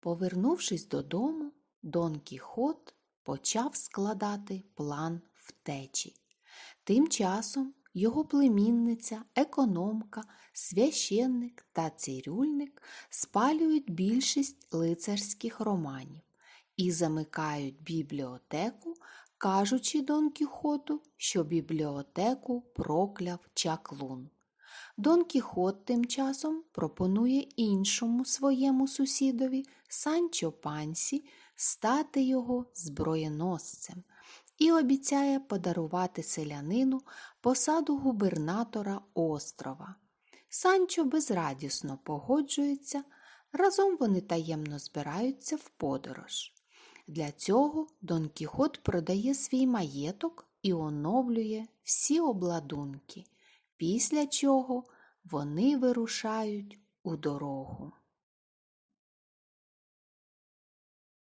Повернувшись додому, Дон Кіхот почав складати план втечі. Тим часом його племінниця, економка, священник та цирюльник спалюють більшість лицарських романів і замикають бібліотеку, кажучи Дон Кіхоту, що бібліотеку прокляв чаклун. Дон Кіхот тим часом пропонує іншому своєму сусідові Санчо Пансі стати його зброєносцем і обіцяє подарувати селянину посаду губернатора острова. Санчо безрадісно погоджується, разом вони таємно збираються в подорож. Для цього Дон Кіхот продає свій маєток і оновлює всі обладунки, після чого вони вирушають у дорогу.